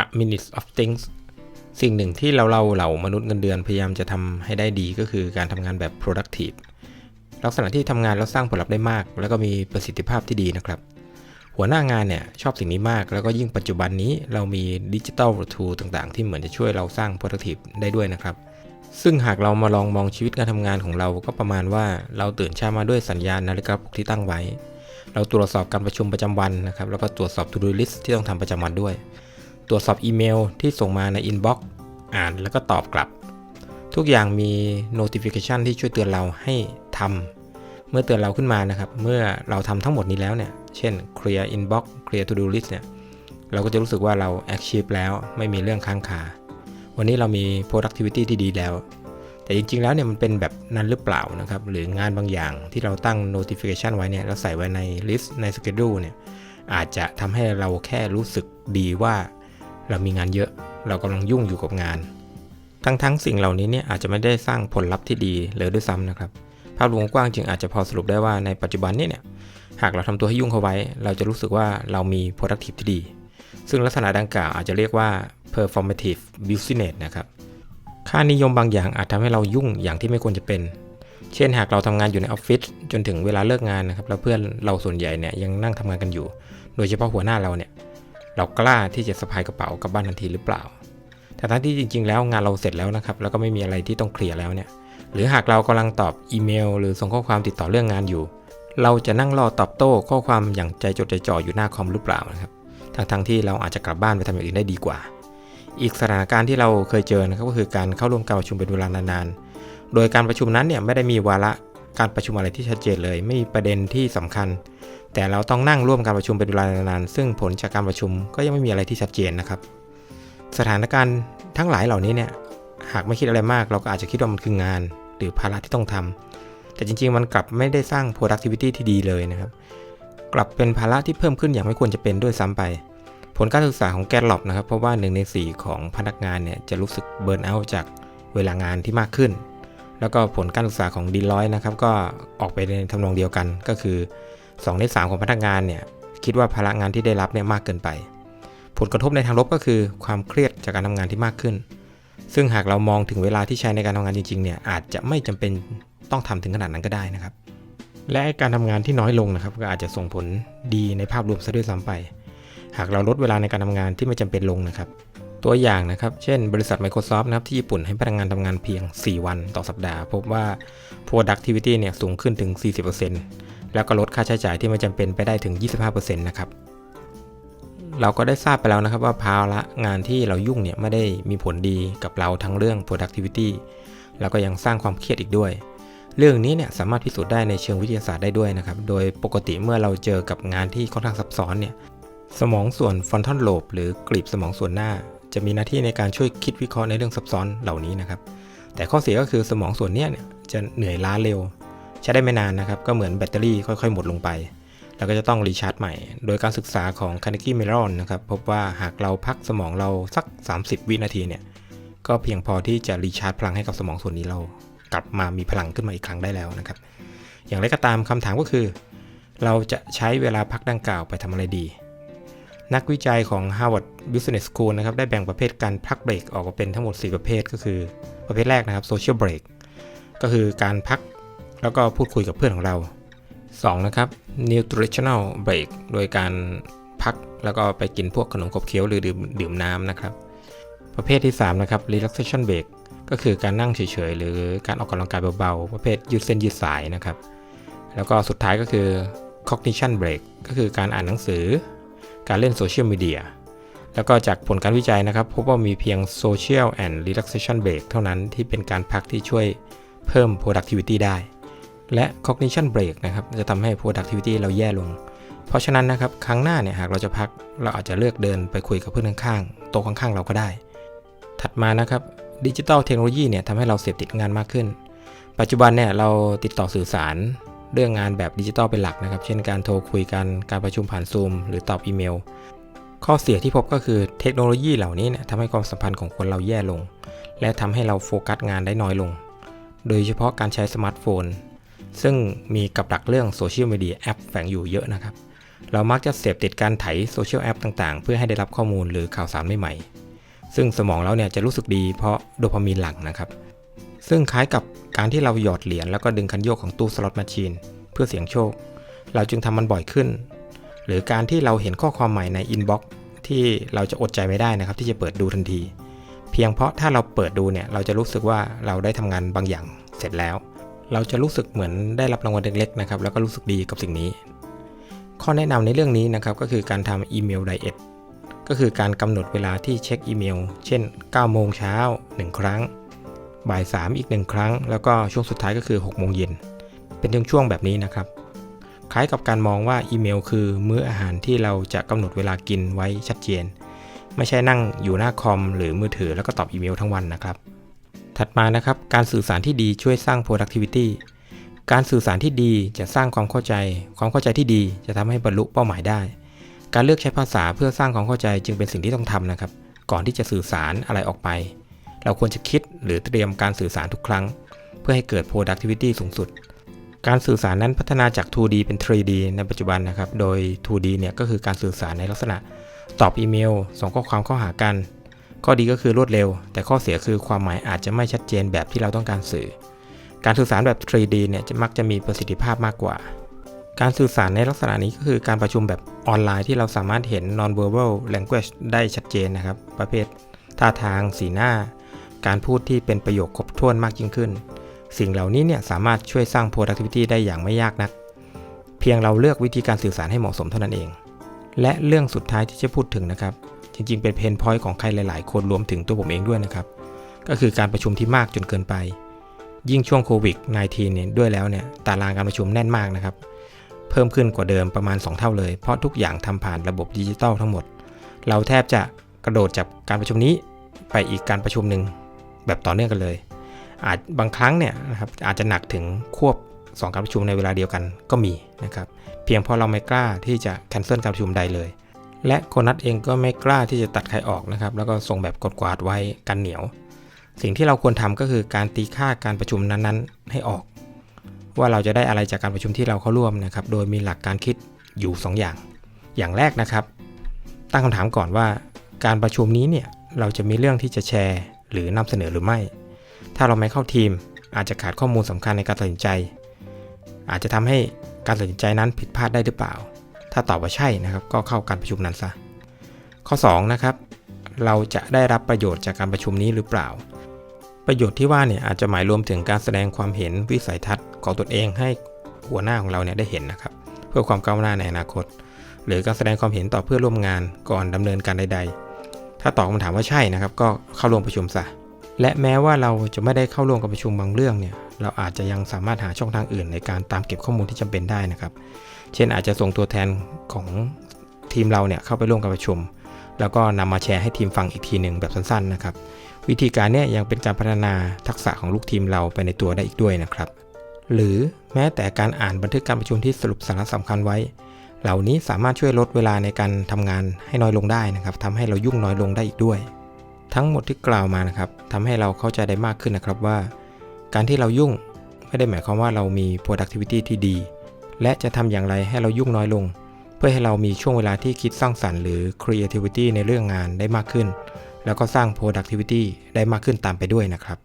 a minute of things สิ่งหนึ่งที่เราเราเหล่ามนุษย์เงินเดือนพยายามจะทำให้ได้ดีก็คือการทำงานแบบ productive ลักษณะที่ทำงานแล้วสร้างผลลัพธ์ได้มาก แล้วก็มีประสิทธิภาพที่ดีนะครับ หัวหน้างานเนี่ยชอบสิ่งนี้มาก แล้วก็ยิ่งปัจจุบันนี้เรามีดิจิ t a ลทูต่างๆ ที่เหมือนจะช่วยเราสร้าง productive ได้ด้วยนะครับซึ่งหากเรามาลองมองชีวิตการทำงานของเราก็ประมาณว่าเราตื่นเช้ามาด้วยสัญญาณนาฬิกาปลุกที่ตั้งไว้ เราตรวจสอบการประชุมประจำวันนะครับ แล้วก็ตรวจสอบ to do list ที่ต้องทำประจำวันด้วย ตรวจสอบอีเมลที่ส่งมาใน inbox อ่านแล้วก็ตอบกลับ ทุกอย่างมี notification ที่ช่วยเตือนเราให้ทำเมื่อเตือนเราขึ้นมานะครับ เมื่อเราทำทั้งหมดนี้แล้วเนี่ย เช่น clear inbox clear to do list เนี่ย เราก็จะรู้สึกว่าเรา achieve แล้วไม่มีเรื่องค้างคา วันนี้เรามี productivity ที่ดีแล้ว แต่จริงๆ แล้วเนี่ยมันเป็นแบบนั้นหรือเปล่านะครับ หรืองานบางอย่างที่เราตั้ง notification ไว้เนี่ย เราใส่ไว้ใน list ใน schedule เนี่ย อาจจะทำให้เราแค่รู้สึกดีว่า เรามีงานเยอะ เรากำลังยุ่งอยู่กับงาน ทั้งๆสิ่งเหล่านี้เนี่ยอาจจะไม่ได้สร้างผลลัพธ์ที่ดีเลยด้วยซ้ำนะครับ ภาพรวมกว้างจึงอาจจะพอสรุปได้ว่าในปัจจุบันนี้เนี่ย หากเราทำตัวให้ยุ่งเข้าไว้ เราจะรู้สึกว่าเรามี productive ที่ดี ซึ่งลักษณะดังกล่าวอาจจะเรียกว่า performative busyness นะครับค่านิยมบางอย่างอาจทำให้เรายุ่งอย่างที่ไม่ควรจะเป็น เช่นหากเราทำงานอยู่ในออฟฟิศจนถึงเวลาเลิกงานนะครับ แล้วเพื่อนเราส่วนใหญ่เนี่ยยังนั่งทำงานกันอยู่ โดยเฉพาะหัวหน้าเราเนี่ย เรากล้าที่จะสะพายกระเป๋ากลับบ้านทันทีหรือเปล่า แต่ทั้งที่จริง ๆ แล้วงานเราเสร็จแล้วนะครับ แล้วก็ไม่มีอะไรที่ต้องเคลียร์แล้วเนี่ย หรือหากเรากำลังตอบอีเมล หรือส่งข้อความติดต่อเรื่องงานอยู่ เราจะนั่งรอตอบโต้ข้อความอย่างใจจดใจจ่ออยู่หน้าคอมหรือเปล่านะครับ ทั้งๆที่เราอาจจะกลับบ้านไปทำอย่างอื่นได้ดีกว่า อีกสถานการณ์ที่เราเคยเจอนะครับก็คือการเข้าร่วมการประชุมเป็นเวลานานๆ โดยการประชุมนั้นเนี่ยไม่ได้มีวาระ การประชุมอะไรที่ชัดเจนเลย ไม่มีประเด็นที่สำคัญ แต่เราต้องนั่งร่วมการประชุมเป็นเวลานานๆซึ่งผลจากการประชุมก็ยังไม่มีอะไรที่ชัดเจนนะครับ สถานการณ์ทั้งหลายเหล่านี้เนี่ยหากไม่คิดอะไรมากเราก็อาจจะคิดว่ามันคืองาน หรือภาระที่ต้องทำแต่จริงๆ มันกลับไม่ได้สร้าง productivity ที่ดีเลยนะครับ กลับเป็นภาระที่เพิ่มขึ้นอย่างไม่ควรจะเป็นด้วยซ้ำไป ผลการศึกษาของแกลล็อบนะครับเพราะว่า1ใน4ของพนักงานเนี่ยจะรู้สึกเบิร์นเอาท์จากเวลางานที่มากขึ้น แล้วก็ผลการศึกษาของดีลอยนะครับก็ออกไปในทำนองเดียวกันก็คือ2ใน3ของพนักงานเนี่ยคิดว่าพลังงานที่ได้รับเนี่ยมากเกินไป ผลกระทบในทางลบก็คือความเครียดจากการทำงานที่มากขึ้น ซึ่งหากเรามองถึงเวลาที่ใช้ในการทำงานจริงๆเนี่ยอาจจะไม่จำเป็นต้องทำถึงขนาดนั้นก็ได้นะครับ และการทำงานที่น้อยลงนะครับ ก็อาจจะส่งผลดีในภาพรวมซะด้วยซ้ำไป หากเราลดเวลาในการทำงานที่ไม่จำเป็นลงนะครับ ตัวอย่างนะครับ เช่น บริษัท Microsoft นะครับที่ญี่ปุ่นให้พนักงานทำงานเพียง 4 วันต่อสัปดาห์ พบว่า productivity เนี่ยสูงขึ้นถึง 40%แล้วก็ลดค่าใช้จ่ายที่ไม่จำเป็นไปได้ถึง 25%นะครับเราก็ได้ทราบไปแล้วนะครับว่าภาระงานที่เรายุ่งเนี่ยไม่ได้มีผลดีกับเราทั้งเรื่อง productivity แล้วก็ยังสร้างความเครียดอีกด้วย เรื่องนี้เนี่ยสามารถพิสูจน์ได้ในเชิงวิทยาศาสตร์ได้ด้วยนะครับ โดยปกติเมื่อเราเจอกับงานที่ค่อนข้างซับซ้อนเนี่ย สมองส่วนฟอนทอนโลบหรือกลีบสมองส่วนหน้า จะมีหน้าที่ในการช่วยคิดวิเคราะห์ในเรื่องซับซ้อนเหล่านี้นะครับ แต่ข้อเสียก็คือสมองส่วนนี้เนี่ยจะเหนื่อยล้าเร็ว ใช้ได้ไม่นานนะครับ ก็เหมือนแบตเตอรี่ค่อย ๆ หมดลงไป แล้วก็จะต้องรีชาร์จใหม่ โดยการศึกษาของ Carnegie Mellon นะครับพบว่าหากเราพักสมองเราสัก 30 วินาทีเนี่ยก็เพียงพอที่จะรีชาร์จพลังให้กับสมองส่วนนี้เรากลับมามีพลังขึ้นมาอีกครั้งได้แล้วนะครับ อย่างไรก็ตามคำถามก็คือ เราจะใช้เวลาพักดังกล่าวไปทำอะไรดี นักวิจัยของ Harvard Business School นะครับได้แบ่งประเภทการพักเบรกออกมาเป็นทั้งหมด 4 ประเภทก็คือประเภทแรกนะครับ social break ก็คือการพักแล้วก็พูดคุยกับเพื่อนของเรา 2 นะครับ nutritional break โดยการพักแล้วก็ไปกินพวกขนมขบเคี้ยวหรือดื่มดื่มน้ำนะครับ ประเภทที่ 3 นะครับ relaxation break ก็คือการนั่งเฉยๆ หรือการออกกำลังกายเบาๆ ประเภทยืดเส้นยืดสายนะครับ แล้วก็สุดท้ายก็คือ cognition break ก็คือการอ่านหนังสือ การเล่นโซเชียลมีเดียแล้วก็จากผลการวิจัยนะครับ พบว่ามีเพียง social and relaxation break เท่านั้นที่เป็นการพักที่ช่วยเพิ่ม productivity ได้ และ cognition break นะครับจะทำให้ productivity เราแย่ลง เพราะฉะนั้นนะครับครั้งหน้าเนี่ยหากเราจะพักเราอาจจะเลือกเดินไปคุยกับเพื่อนข้างๆโต๊ะข้างๆเราก็ได้ ถัดมานะครับดิจิ t a ลเทคโนโลยีเนี่ยทำให้เราเสพติดงานมากขึ้น ปัจจุบันเนี่ยเราติดต่อสื่อสาร เรื่องงานแบบดิจิตอลเป็นหลักนะครับ เช่นการโทรคุยกันการประชุมผ่านซูมหรือตอบอีเมล ข้อเสียที่พบก็คือเทคโนโลยีเหล่านี้เนี่ยทำให้ความสัมพันธ์ของคนเราแย่ลง และทำให้เราโฟกัสงานได้น้อยลง โดยเฉพาะการใช้สมาร์ทโฟน ซึ่งมีกับดักเรื่องโซเชียลมีเดียแอปแฝงอยู่เยอะนะครับ เรามักจะเสพติดการไถโซเชียลแอปต่างๆ เพื่อให้ได้รับข้อมูลหรือข่าวสารใหม่ๆซึ่งสมองเราเนี่ยจะรู้สึกดีเพราะโดพามีนหลั่งนะครับ ซึ่งคล้ายกับ การที่เราหยอดเหรียญแล้วก็ดึงคันโยกของตู้สล็อตแมชชีนเพื่อเสี่ยงโชค เราจึงทำมันบ่อยขึ้น หรือการที่เราเห็นข้อความใหม่ในอินบ็อกซ์ที่เราจะอดใจไม่ได้นะครับ ที่จะเปิดดูทันที เพียงเพราะถ้าเราเปิดดูเนี่ยเราจะรู้สึกว่าเราได้ทำงานบางอย่างเสร็จแล้ว เราจะรู้สึกเหมือนได้รับรางวัลเล็กๆนะครับแล้วก็รู้สึกดีกับสิ่งนี้ ข้อแนะนำในเรื่องนี้นะครับก็คือการทำอีเมลไดเอทก็คือการกำหนดเวลาที่เช็คอีเมล เช่น 9 โมงเช้า 1 ครั้ง บ่าย 3 อีก 1 ครั้ง แล้วก็ช่วงสุดท้ายก็คือ6โมงเย็น เป็นช่วงๆแบบนี้นะครับ คล้ายกับการมองว่าอีเมล คือมื้ออาหารที่เราจะกำหนดเวลากินไว้ชัดเจน ไม่ใช่นั่งอยู่หน้าคอมหรือมือถือแล้วก็ตอบอีเมลทั้งวันนะครับ ถัดมานะครับ การสื่อสารที่ดีช่วยสร้าง productivity การสื่อสารที่ดีจะสร้างความเข้าใจ ความเข้าใจที่ดีจะทำให้บรรลุเป้าหมายได้ การเลือกใช้ภาษาเพื่อสร้างความเข้าใจจึงเป็นสิ่งที่ต้องทำนะครับ ก่อนที่จะสื่อสารอะไรออกไป เราควรจะคิดหรือเตรียมการสื่อสารทุกครั้ง เพื่อให้เกิด productivity สูงสุด การสื่อสารนั้นพัฒนาจาก 2D เป็น 3D ในปัจจุบันนะครับ โดย 2D เนี่ยก็คือการสื่อสารในลักษณะ ตอบอีเมล ส่งข้อความเข้าหากัน ข้อดีก็คือรวดเร็ว แต่ข้อเสียคือความหมายอาจจะไม่ชัดเจนแบบที่เราต้องการสื่อ การสื่อสารแบบ 3D เนี่ยจะมักจะมีประสิทธิภาพมากกว่าการสื่อสารในลักษณะนี้ก็คือการประชุมแบบออนไลน์ที่เราสามารถเห็น non-verbal language ได้ชัดเจนนะครับ ประเภทท่าทาง สีหน้า การพูดที่เป็นประโยคครบถ้วนมากยิ่งขึ้น สิ่งเหล่านี้เนี่ยสามารถช่วยสร้าง productivity ได้อย่างไม่ยากนัก เพียงเราเลือกวิธีการสื่อสารให้เหมาะสมเท่านั้นเอง และเรื่องสุดท้ายที่จะพูดถึงนะครับ จริงๆ เป็นเพนพอยต์ของใครหลาย ๆ คนรวมถึงตัวผมเองด้วยนะครับ ก็คือการประชุมที่มากจนเกินไป ยิ่งช่วงโควิด -19 เนี่ยด้วยแล้วเนี่ยตารางการประชุมแน่นมากนะครับ เพิ่มขึ้นกว่าเดิมประมาณ 2 เท่าเลย เพราะทุกอย่างทำผ่านระบบดิจิตอลทั้งหมด เราแทบจะกระโดดจากการประชุมนี้ไปอีกการประชุมหนึ่ง แบบต่อเนื่องกันเลย อาจบางครั้งเนี่ยนะครับอาจจะหนักถึงควบ 2 การประชุมในเวลาเดียวกันก็มีนะครับเพียงเพราะเราไม่กล้าที่จะแคนเซิลการประชุมใดเลย และโคนัทเองก็ไม่กล้าที่จะตัดใครออกนะครับแล้วก็ส่งแบบกดกวาดไว้กันเหนียว สิ่งที่เราควรทำก็คือการตีค่าการประชุมนั้นๆ ให้ออก ว่าเราจะได้อะไรจากการประชุมที่เราเข้าร่วมนะครับโดยมีหลักการคิดอยู่ 2 อย่าง อย่างแรกนะครับ ตั้งคำถามก่อนว่าการประชุมนี้เนี่ยเราจะมีเรื่องที่จะแชร์ หรือนำเสนอหรือไม่ ถ้าเราไม่เข้าทีม อาจจะขาดข้อมูลสำคัญในการตัดสินใจ อาจจะทำให้การตัดสินใจนั้นผิดพลาดได้หรือเปล่า ถ้าตอบว่าใช่นะครับ ก็เข้าการประชุมนั้นซะ ข้อ 2 นะครับ เราจะได้รับประโยชน์จากการประชุมนี้หรือเปล่า ประโยชน์ที่ว่าเนี่ยอาจจะหมายรวมถึงการแสดงความเห็นวิสัยทัศน์ของตนเองให้หัวหน้าของเราเนี่ยได้เห็นนะครับ เพื่อความก้าวหน้าในอนาคต หรือการแสดงความเห็นต่อเพื่อนร่วมงานก่อนดำเนินการใด ๆ ถ้าตอบคำถามว่าใช่นะครับ ก็เข้าร่วมประชุมซะและแม้ว่าเราจะไม่ได้เข้าร่วมกับประชุมบางเรื่องเนี่ย เราอาจจะยังสามารถหาช่องทางอื่นในการตามเก็บข้อมูลที่จำเป็นได้นะครับ เช่นอาจจะส่งตัวแทนของทีมเราเนี่ยเข้าไปร่วมการประชุม แล้วก็นำมาแชร์ให้ทีมฟังอีกทีหนึ่งแบบสั้นๆนะครับ วิธีการเนี้ยยังเป็นการพัฒนาทักษะของลูกทีมเราไปในตัวได้อีกด้วยนะครับ หรือแม้แต่การอ่านบันทึกการประชุมที่สรุปสาระสำคัญไว้ เหล่านี้สามารถช่วยลดเวลาในการทำงานให้น้อยลงได้นะครับทำให้เรายุ่งน้อยลงได้อีกด้วย ทั้งหมดที่กล่าวมานะครับทำให้เราเข้าใจได้มากขึ้นนะครับว่า การที่เรายุ่งไม่ได้หมายความว่าเรามี productivity ที่ดี และจะทำอย่างไรให้เรายุ่งน้อยลง เพื่อให้เรามีช่วงเวลาที่คิดสร้างสรรค์หรือ creativity ในเรื่องงานได้มากขึ้น แล้วก็สร้าง productivity ได้มากขึ้นตามไปด้วยนะครับ